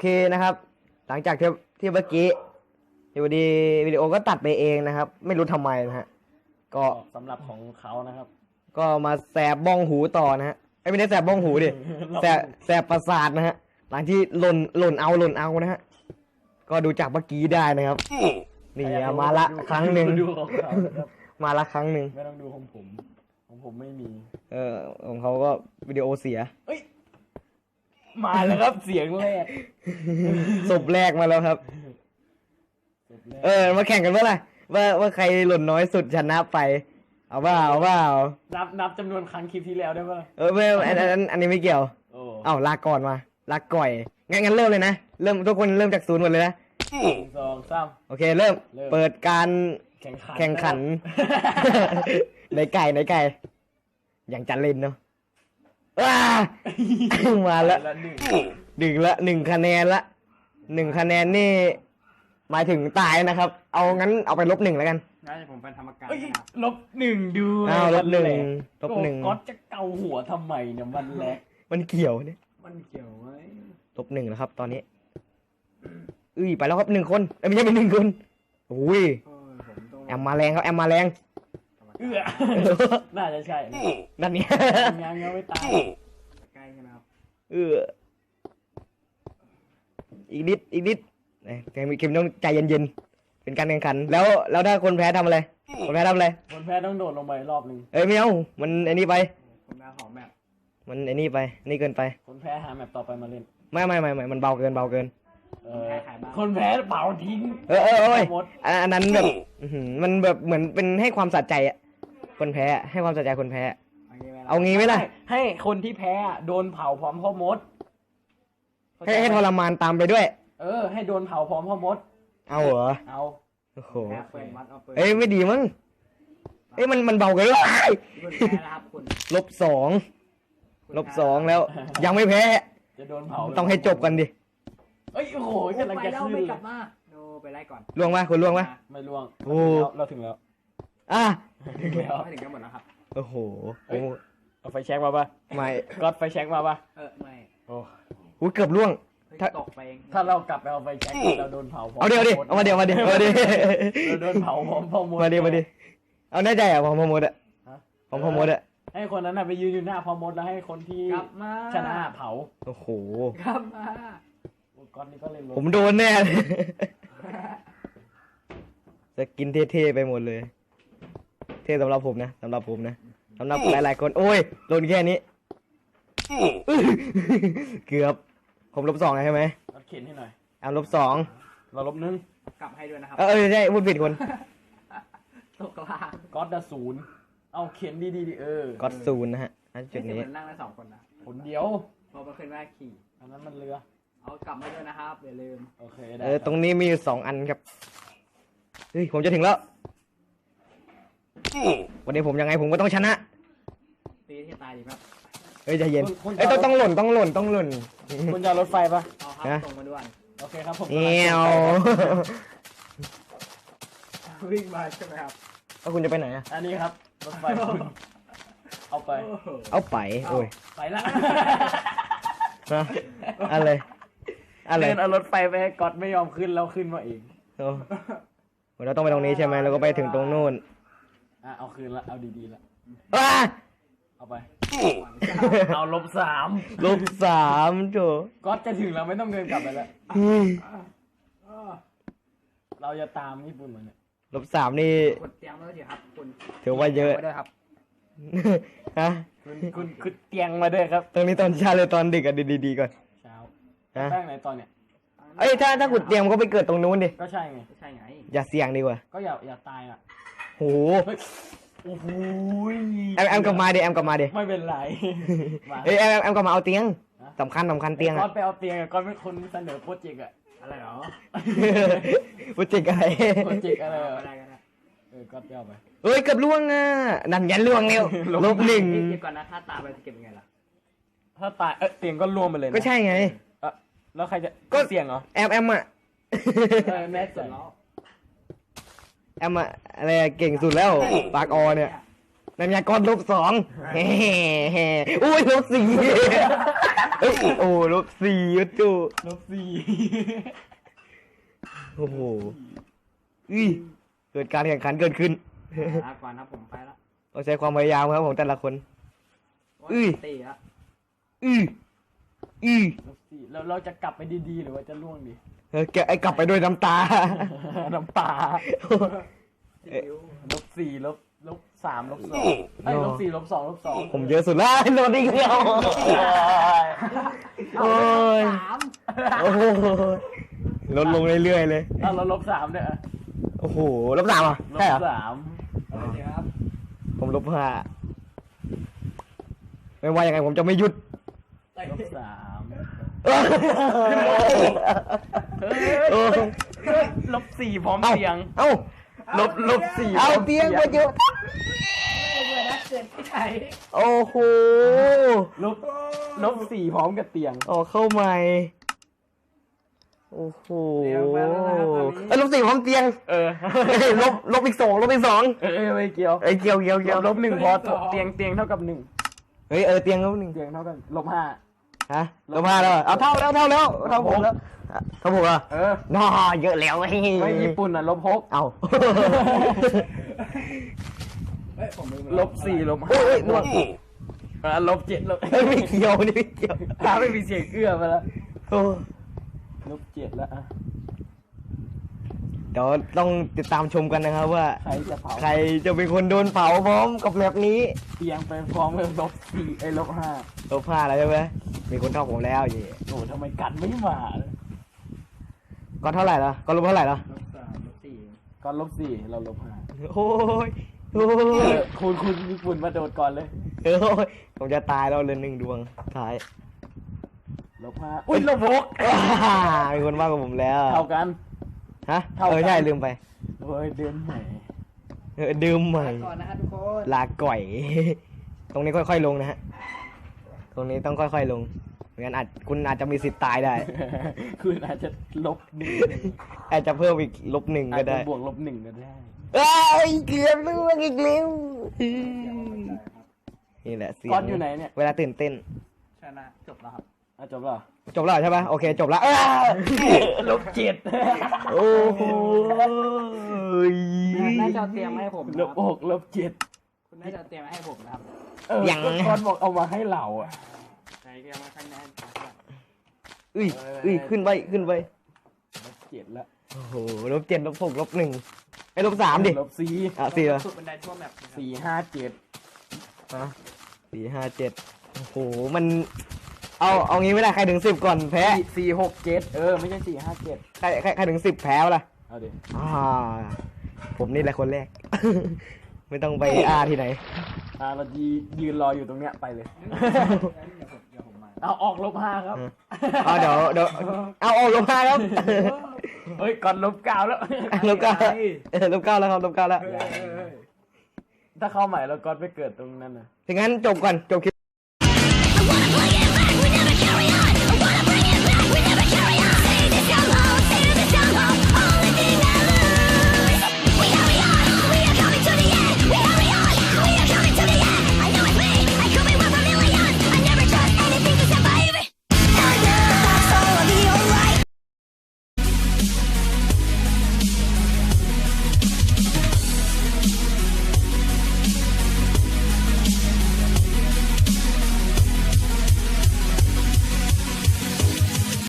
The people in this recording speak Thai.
เคนะครับ หลังจากที่ที่เมื่อกี้อยู่ดีวิดีโอก็ตัดไปเองนะครับ ไม่รู้ทำไมนะฮะก็สำหรับของเขานะครับ ก็มาแสบบ้องหูต่อนะฮะไอ้ยไม่ได้แสบบ้องหูดิแสบแสบประสาทนะฮะหลังที่หล่นหล่นเอาหล่นเอานะฮะก็ดูจากเมื่อกี้ได้นะครับนี่อะมาละครั้งหนึ่งดูของเขาครับมาละครั้งหนึ่งไม่ต้องดูของผม ของผมไม่มี เออของเขาก็วิดีโอเสีย เอ้ย มาแล้วครับเสียงแรกศพแรกมาแล้วครับจบแล้วเออ มาแข่งกันเมื่อไหร่ว่าว่าใครหล่นน้อยสุดชนะไป เอาเปล่าเอาเปล่านับนับจำนวนครั้งคลิปที่แล้วได้ปะเออไม่อันอันอันอันนี้ไม่เกี่ยวโอ้เอ้าลาก่อนมาลาก่อยงั้นงั้นเริ่มเลยนะเริ่มทุกคนเริ่มจากศูนย์หมดเลยนะหนึ่งสองสามโอเคเริ่มเริ่มเปิดการแข่งขันแข่งขัน ในไก่ในไก่ อย่างจันเล่นเนาะ ว้า มาแล้วละ หนึ่งหนึ่งละหนึ่งคะแนนละหนึ่งคะแนนนี่หมายถึงตายนะครับ เอางั้นเอาไปลบหนึ่งแล้วกันน่าจะผมเป็นธรรมการเอ้ยนะครับลบหนึ่งดูอ้าวลบหนึ่งลลบหนึ่งก็จะเกาหัวทำไมเนี่ยมันแรก มันเกี่ยวเนี่ยมันเกี่ยวไหมลบหนึ่งแล้วครับ ตอนนี้อุ้ยไปแล้วครับหนึ่งคนเอ้ยไม่ใช่เป็นหนึ่งคนอุ้ยเออผมต้องแอมมาแรงครับแอมมาแรง เอื้อน่าจะใช่นะนั่นเนี่ยยังยังไม่ตายใกล้กันนะครับเอออีกนิดอีกนิดเอ้ยเกมเกมต้องใจเย็นๆเป็นการแข่งขัน แล้วแล้วถ้าคนแพ้ทำอะไร คนแพ้ทำอะไร คนแพ้ต้องโดดลงไปรอบหนึ่งเอ้ยไม่เอามันไอ้นี่ไปผมแม่ของแบบมันไอ้นี่ไปไอ้นี่เกินไป คนแพ้หาแมปต่อไปมาเล่น ไม่ไม่ไม่ไม่มันเบาเกินเบาเกิน เออคนแพ้เป่าทิ้ง เออเออเอ้ยหมดอันอันนั้นแบบอื้อหือมันแบบเหมือนเป็นให้ความสะใจอะ คนแพ้อะให้ความสะใจคนแพ้เอางี้ไหมล่ะเอางี้ไหมล่ะ ให้คนที่แพ้อะโดนเผาพร้อมพ่อมดให้ให้ทรมานตามไปด้วย เออ ให้โดนเผาพร้อมพ่อมด เอาเหรอเอาโอ้โหแพ้เปิดมัดเอาเปิดเอ้ยไม่ดีมั้งเอ้ยมันมันเบาเกินเลยคุณแพ้นะครับคุณลบสองคุณลบสองแล้ว ยังไม่แพ้ จะโดนเผาต้องให้จบกันดิเอ้ยโอ้โหโอ้กำลังไปจะแล้วขึ้นไม่เลยกลับมาโนไปไล่ก่อนล่วงปะคุณล่วงปะไม่ล่วงโอ้ เราถึงแล้ว อะ ถึงแล้วไม่ถึงกันหมดแล้วครับ โอ้โหเอ้ยเอาไฟแช็กมาปะไม่ก็อดไฟแช็กมาปะเออไม่โอ้หูเกือบล่วงเฮ้ยถ้า ตกไปเองถ้าเรากลับไปเอาไฟแช็กเราโดนเผาพร้อมเอาเดี๋ยวดิเอามาเดี๋ยวมาเดี๋ยวมาเดี๋ยวเราโดนเผาพร้อมพ่อมดมาเดี๋ยวมาเดี๋ยวเอาแน่ใจอะผมพอมดอะฮะผมพอมดอะให้คนนั้นน่ะไปยืนอยู่หน้าพ่อมดแล้วให้คนที่กลับมาชนะเผาโอ้โหกลับมาโอ้ก้อนนี้ก็เล่นรถผมโดนแน่เลยจะกินเท่ๆไปหมดเลยเท่สำหรับผมนะสำหรับผมนะสำหรับหลายๆ คน โอ้ยโดนแค่นี้ เกือบ ผมลบสองแล้วใช่ไหมรถเข็นให้หน่อยแอมลบสอง เราลบหนึ่งกลับให้ด้วยนะครับเออเออใช่พูดผิดคนตกล่างก้อนดะศูนย์เอาเข็นดีๆดิเออก็อดศูนย์นะฮะณจุดนี้ให้มันนั่งได้สองคนนะผลเดียวพอมาขึ้นว่าขี่ อันนั้นมันเรือ เอากลับมาด้วยนะครับอย่าลืม โอเคได้เออตรงนี้มีอยู่สองอันครับ เฮ้ยผมจะถึงแล้ว วันนี้ผมยังไงผมก็ต้องชนะตีที่ตายดีครับเฮ้ยใจเย็นเอ้ยต้องต้องหล่นต้องหล่นต้องหล่นคุณจะเอารถไฟปะเอาครับฮะตรงมาด้วยโอเคครับผมเงี้ยววิ่งมาใช่ไหมครับแล้วคุณจะไปไหนอะอันนี้ครับรถไฟคุณเอาไปโอ้โหเอาไปโอ้ยไปละฮะอะไรอะไรเดินเอารถไฟไปให้ก๊อตไม่ยอมขึ้นแล้วขึ้นมาเองโอ้เราต้องไปตรงนี้ใช่ไหมเราก็ไปถึงตรงนู่น อะเอาคืนละเอาดีๆละอ้าเอาไป เอาลบสามลบสามโถก๊อตจะถึงแล้วไม่ต้องเดินกลับไปแล้วอืมเราจะตามญี่ปุ่นเหมือนเนี่ยลบสามนี่กดเตรียมไว้เถอะครับคุณถือว่าเยอะไว้ด้วยครับฮะคุณคุณคุณเตียงมาด้วยครับ ตรงนี้ตอนเช้าเลยตอนดึกอะดีๆก่อนเช้าฮะแป้งไหนตอนเนี่ยเอ้ยถ้าถ้าขุดเตรียมก็ไปเกิดตรงนู้นดิก็ใช่ไงไม่ใช่ไงอย่าเสี่ยงดีกว่าก็อย่าอย่าตายอะ โหเฮ้ยโอ้โหแอมแอมกลับมาดิแอมกลับมาดิไม่เป็นไรมาเอ้ยแอมแอมแอมกลับมาเอาเตียงฮะสำคัญสำคัญเตียงก๊ออะตไปเอาเตียงอะก๊อตเป็นคนเสนอโปรเจกต์อะอะไรเหรอโปรเจกต์อะไรโปรเจกต์อะไรก็อะได้ก็ได้เออก๊อตไปเอาไป เอ้ยเกือบล่วงอะนั่นยันล่วงเร็วลบหนึ่งเอ้ยเดี๋ยวก่อนนะถ้าตาไปจะเก็บยังไงล่ะถ้าตายเออเตียงก็รวมไปเลยนะก็ใช่ไง เออแล้วใครจะก็ เสี่ยงเหรอแอมแอมอะเออแน่ใจล้อ แอมอะอะไรอะเก่งสุดแล้วปากออเนี่ยนายกรลบสองเฮ้เฮ้อุ้ยลบสี่เอ้ยโอ้ลบสี่ยุจูลบสี่โอ้โหอุ้ยเกิดการแข่งขันเกิดขึ้นลาก่อนนะผมไปละต้องใช้ความพยายามครับของแต่ละคนอุ้ยตีละอืออือลบ สี่แล้วเราจะกลับไปดีๆ หรือว่าจะล่วงดีเออแกไอ้กลับไปด้วยน้ำตา น้ำตาสิวลบสี่ลบลบสามลบสองไอ้ยลบสี่ลบสองลบสองผมเยอะสุดแล้วโดนอีกแล้วโอ้ยสามโอ้โหลดลงเรื่อยๆเลยเอาเราลบสามเนี่ยอะโอ้โหลบสามอะลใช่เหรบอสามเอาเลยครับผมลบห้าไม่ว่ายังไงผมจะไม่หยุดลบสาม เออลบสี่พร้อมเอ้าเสียง เอ้า ลบลบสี่เอาเตียงมาเยอะ เบื่อนักเกินที่ไหนโอ้โห ลบลบสี่พร้อมกับเตียง ออกเข้าใหม่ โอ้โหเดี๋ยวมาแล้วนะครับตอนนี้ เอ้ยลบสี่พร้อมเตียงเออเอ้ยลบลบอีกสองลบอีกสองเออไม่เกี่ยวเอ้ยเกี่ยวเกี่ยวเกี่ยวลบหนึ่งพอเตียงเตียงเท่ากับหนึ่งเฮ้ยเออเตียงลบหนึ่งเตียงเท่ากันลบห้า ฮะลบห้าแล้วเหรอเอาเท่าแล้วเท่าแล้วเท่าผมแล้วเท่าผมเหรอะเออน่าเยอะแล้วไอ้ไม่ญี่ปุ่นอะลบหกเอาเฮ้ยผมลืมลบสี่ลบโอ้ห้ายล่วงอะลบเจ็ดลบเฮ้ยไม่เกี่ยวนี่ไม่เกี่ยวถ้าไม่มีเสียงเอื้อมาแล้วโอ้ลบเจ็ดแล้วอะเดี๋ยวต้องติดตามชมกันนะครับว่า ใครจะเผาใครจะเป็นคนโดนเผาพร้อมกับแบบนี้เตียงไปพร้อมกับลบสี่ไอ้ลบห้าลบห้าแล้วใช่ไหม มีคนเท่าผมแล้วเย่โอ้โหทำไมกันไม่มาเลยก็เท่าไหร่ละก็ลบเท่าไหร่ละลบสามลบสี่ก่อนลบสี่เราลบห้าโอ้ยโอ้เอยอคุณคุณญี่ปุ่นมาโดดก่อนเลยโอ้ยผมจะตายแล้วเลยหนึ่งดวงท้ายลบห้าอุ้ยลบหกว้ามีคนมากกว่าผมแล้วเท่ากัน ฮะเท่ากัน เออใช่ลืมไปเฮ้ยเดือนไหนเออดื่มใหม่ลาก่อนนะฮะทุกคนลาก่อย ตรงนี้ค่อยๆลงนะฮะ ตรงนี้ต้องค่อยๆลงไม่งั้นอาจคุณอาจจะมีสิทธิ์ตายได้ คุณอาจจะลบหนึ่งอาจจะเพิ่มอีกลบหนึ่งอาก็จจะได้บวกลบหนึ่งก็ได้เอ้ยเกือบล่วงอีกแล้วนี่แหละเสียงก้อนอยู่ไหนเนี่ยเวลาตื่นเต้น ชนะจบแล้วครับ อะจบแล้วเหรอจบแล้วใช่ปะโอเค จบแล้วอ้าลบเจ็ดโอ้โหน่าจะเอาเตรียมมาให้ผมลนะบหกลบเจ็ดคุณ น่าจะเอาเตรียมมาให้ผมนะครับเออก็ก้อนบอกเอามาให้เราอะ ใช้เตรียมมาข้างในอุ้ยอุ้ยขึ้นไปขึ้นไปลบเจ็ดแล้วโอ้โหลบเจ็ดลบหกลบหนึ่งไอ้ลบสามดิลบสี่อะสี่เหรอสุดบันไดทั่วแมปนะครับสี่ห้าเจ็ดฮะสี่ห้าเจ็ดโอ้โหมัน เอาเอางี้ไม่ได้ใครถึงสิบก่อนแพ้สี่สี่หกเจ็ดเออ ไม่ใช่สี่ห้าเจ็ดใครใครใครถึงสิบแพ้วะล่ะเอาดิอ่าผมนี่แหละคนแรก ไม่ต้องไปอ้าที่ไหน อ่าเรายืยืนรออยู่ตรงเนี้ยไปเลยเดี๋ยวผมเดี๋ยวผมมาเอาออกลบห้าครับ เอาเดี๋ยวเดี๋ยวเอาเอาลบห้าครับเฮ้ยก่อนลบเก้าแล้ว ลบเก้าเออลบเก้าแล้วครับลบเก้าแล้ว ถ้าเข้าใหม่แล้วก่อนไปเกิดตรงนั้นนะถึงงั้นจบก่อนจบคลิป